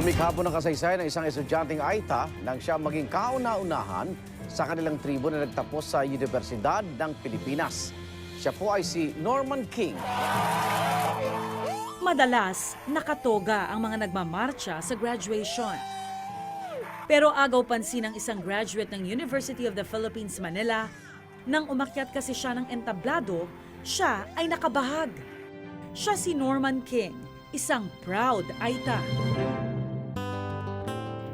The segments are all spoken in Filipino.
Lumikha po ng kasaysayan ng isang estudyanteng Aita nang siya maging kauna-unahan sa kanilang tribo na nagtapos sa Universidad ng Pilipinas. Siya po ay si Norman King. Madalas, nakatoga ang mga nagmamarcha sa graduation. Pero agaw pansin ng isang graduate ng University of the Philippines, Manila, nang umakyat kasi siya ng entablado, siya ay nakabahag. Siya si Norman King, isang proud Aita.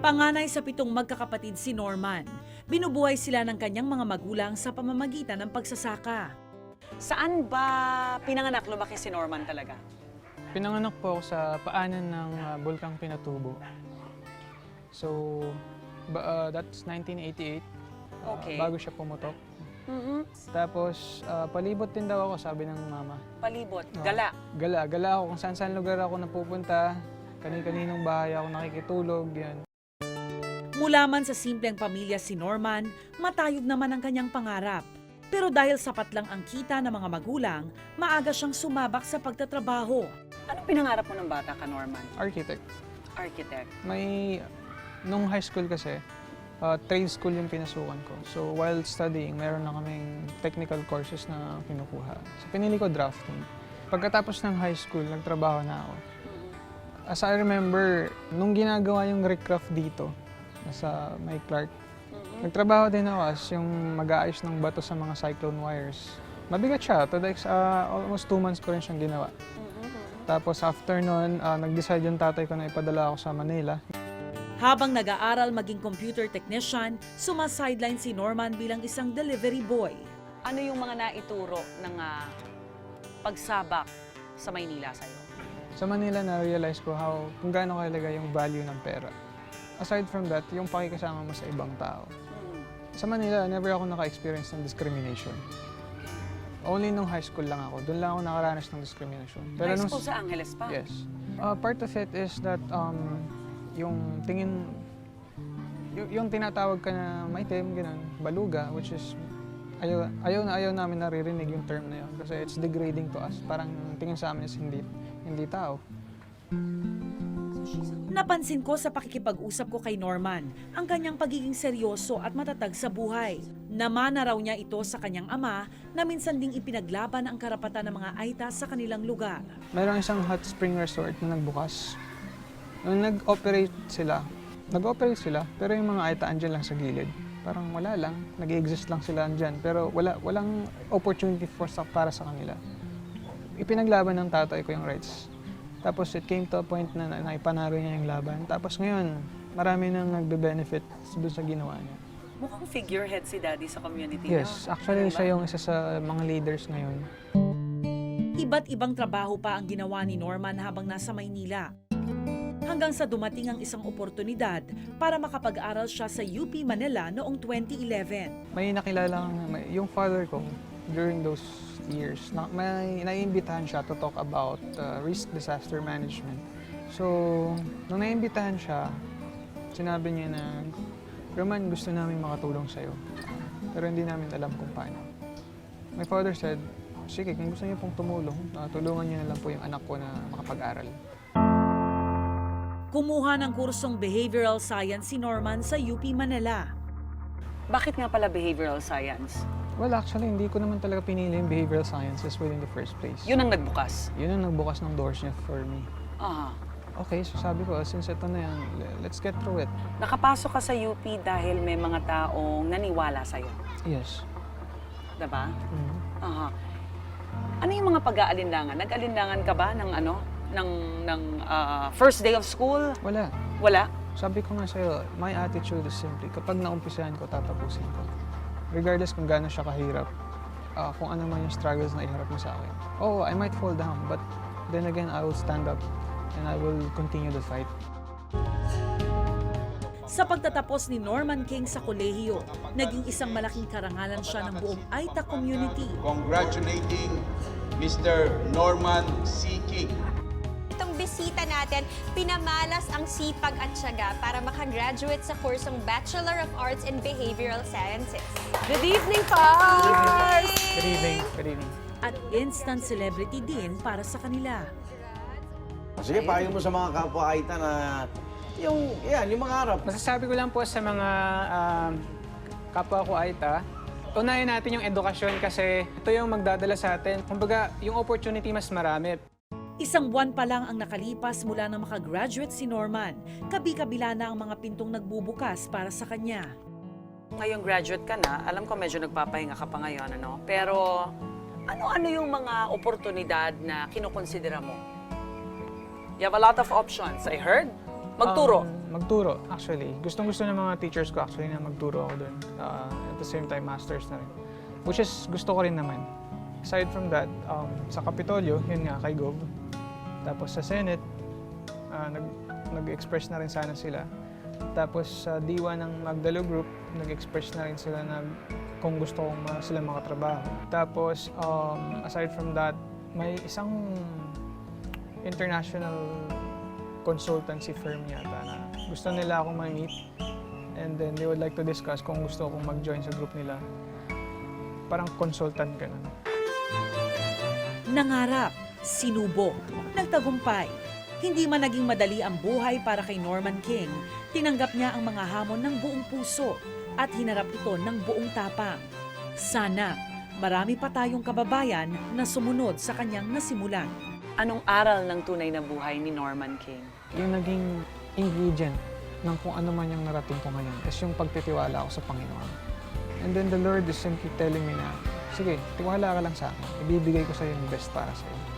Panganay sa pitong magkakapatid si Norman, binubuhay sila ng kanyang mga magulang sa pamamagitan ng pagsasaka. Saan ba pinanganak lumaki si Norman talaga? Pinanganak po ako sa paanan ng uh, Bulkang Pinatubo. So, ba, uh, that's 1988. uh, Okay. bago siya pumutok. Mhm. Tapos, uh, palibot din daw ako, sabi ng mama. Palibot, Oo. gala. Gala, gala ako kung saan saan lugar ako napupunta. Kani-kaninong bahay ako nakikitulog, yan. Mula man sa simpleng pamilya si Norman, matayog naman ang kanyang pangarap. Pero dahil sapat lang ang kita ng mga magulang, maaga siyang sumabak sa pagtatrabaho. Ano pinangarap mo ng bata ka, Norman? Architect. Architect. May, nung high school kasi, uh, trade school yung pinasukan ko. So, while studying, meron na kaming technical courses na kinukuha. So, pinili ko drafting. Pagkatapos ng high school, nagtrabaho na ako. As I remember, nung ginagawa yung recraft dito, sa May Clark, nagtrabaho din ako as yung mag-aayos ng bato sa mga cyclone wires. Mabigat siya. To the ex- ah, almost two months ko rin siyang ginawa. Tapos after nun, ah, nag-decide yung tatay ko na ipadala ako sa Manila. Habang nag-aaral maging computer technician, sumasideline si Norman bilang isang delivery boy. Ano yung mga naituro ng ah, pagsabak sa Maynila sa'yo? Sa Manila, na-realize ko how, kung gaano kahalaga yung value ng pera. Aside from that, yung pakikasama mo sa ibang tao. Hmm. Sa Manila, never ako naka-experience ng discrimination. Only nung high school lang ako. Doon lang ako nakaranas ng discrimination. High nung- school sa Angeles pa? Yes. Uh, part of it is that um, yung tingin, yung, yung tinatawag ka na maitim, ganun, baluga, which is, ayaw, ayaw na ayaw namin naririnig yung term na yun kasi it's degrading to us. Parang tingin sa amin is hindi, hindi tao. Napansin ko sa pakikipag-usap ko kay Norman ang kanyang pagiging seryoso at matatag sa buhay. Namana raw niya ito sa kanyang ama na minsan ding ipinaglaban ang karapatan ng mga Aita sa kanilang lugar. Mayroong isang hot spring resort na nagbukas. Nung nag-operate sila, nag-operate sila, pero yung mga Aita andyan lang sa gilid. Parang wala lang, nag-exist lang sila andyan, pero wala, walang opportunity for para sa kanila. Ipinaglaban ng tatay ko yung rights. Tapos it came to a point na, na naipanaro niya yung laban. Tapos ngayon, marami nang nagbe-benefit doon sa ginawa niya. Mukhang figurehead si Daddy sa community Yes, niyo. actually Ano ba? siya yung isa sa mga leaders ngayon. Iba't ibang trabaho pa ang ginawa ni Norman habang nasa Maynila. Hanggang sa dumating ang isang oportunidad para makapag-aral siya sa UP Manila noong 2011. may nakilala yung father ko during those years, na, may naiimbitahan siya to talk about uh, risk disaster management. So, nung naiimbitahan siya, sinabi niya na, Roman, gusto namin makatulong sa'yo. Pero hindi namin alam kung paano. My father said, sige, kung gusto niyo pong tumulong, uh, tulungan niyo na lang po yung anak ko na makapag-aral. Kumuha ng kursong Behavioral Science si Norman sa UP Manila. Bakit nga pala behavioral science? Well, actually, hindi ko naman talaga pinili yung behavioral sciences within the first place. Yun ang nagbukas. Yun ang nagbukas ng doors niya for me. Ah. Okay, so sabi ko, since ito na yan, le- let's get through it. Nakapasok ka sa UP dahil may mga taong naniwala sa'yo. Yes. Diba? Mhm. Aha. Ano yung mga pag-aalinlangan? Nag-alinlangan ka ba ng ano? ng ng ah, first day of school? Wala. Wala. Sabi ko nga sa'yo, my attitude is simply, kapag naumpisahan ko, tatapusin ko. Regardless kung gaano siya kahirap, ah, kung ano man yung struggles na iharap mo sa akin. Oh, I might fall down, but then again, I will stand up and I will continue the fight. Sa pagtatapos ni Norman King sa kolehiyo, naging isang malaking karangalan siya ng buong Aita community. congratulating Mr. Norman C. King. Bisita natin, pinamalas ang sipag at syaga para makagraduate sa kursong Bachelor of Arts in Behavioral Sciences. Good evening, Pars! Good evening. Good evening. At instant celebrity din para sa kanila. Sige, payo mo sa mga kapwa Aita na yung, yan, yung mga harap. Masasabi ko lang po sa mga um, kapwa ko Aita, unahin natin yung edukasyon kasi ito yung magdadala sa atin. Kumbaga, yung opportunity mas marami. Isang buwan pa lang ang nakalipas mula nang makagraduate si Norman. Kabi-kabila na ang mga pintong nagbubukas para sa kanya. Ngayong graduate ka na, alam ko medyo nagpapahinga ka pa ngayon, ano? Pero ano-ano yung mga oportunidad na kinukonsidera mo? You have a lot of options, I heard. Magturo. Um, magturo, actually. Gustong-gusto ng mga teachers ko actually na magturo ako dun. Uh, at the same time, masters na rin. Which is, gusto ko rin naman. Aside from that, um, sa Kapitolyo, yun nga, kay Gov. Tapos sa Senate, ah, nag, nag-express na rin sana sila. Tapos sa diwa ng Magdalo Group, nag-express na rin sila na kung gusto kong ma- sila makatrabaho. Tapos, um, aside from that, may isang international consultancy firm yata na gusto nila akong ma-meet and then they would like to discuss kung gusto akong mag-join sa group nila. Parang consultant ka na. Nangarap, sinubok, nagtagumpay. Hindi man naging madali ang buhay para kay Norman King, tinanggap niya ang mga hamon ng buong puso at hinarap ito ng buong tapang. Sana, marami pa tayong kababayan na sumunod sa kanyang nasimulan. Anong aral ng tunay na buhay ni Norman King? Yung naging ingredient ng kung ano man yung narating ko ngayon is yung pagtitiwala ako sa Panginoon. And then the Lord is simply telling me na, sige, tiwala ka lang sa akin. Ibibigay ko sa iyo yung best para sa iyo.